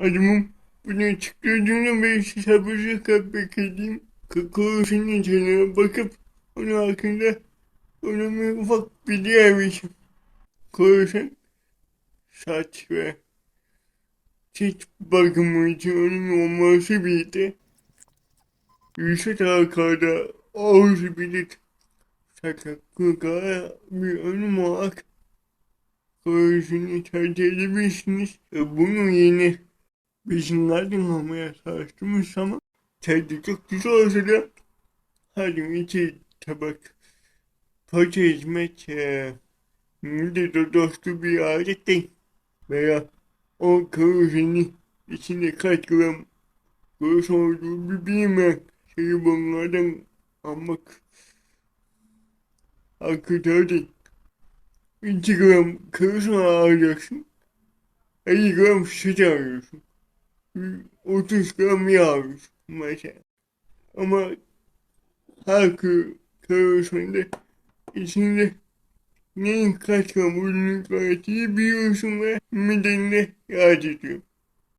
Adımım buna çıktığında ben sabırsızlıkla beklediğim kakaosunun içine bakıp onun hakkında ona bir ufak bilgi vermişim. Koyarsan saç ve cilt bakımı için onun olması birlikte Yusuf Hakan'da ağzı bilir sakatlıklara bir önüm olarak koyusunu tercih edebilirsiniz. Bunun yerine Bizimlerden almaya çalıştığımız ama tadı çok güzel olsa da hadi iki tabak poğaça hizmet eee müdür de dostu bir adet değil. Veya o kavuşunu içinde kaç gram göğüs olduğu bir bilmeyen şeyi bunlardan almak akıllı değil. 2 gram kavuşunu alacaksın. 50 gram süt alıyorsun. 30 gram yağ alıyorsun mesela. Ama halkı karışmada içinde neyin kaç gayet iyi biliyorsun ve midenine yağ tutuyor.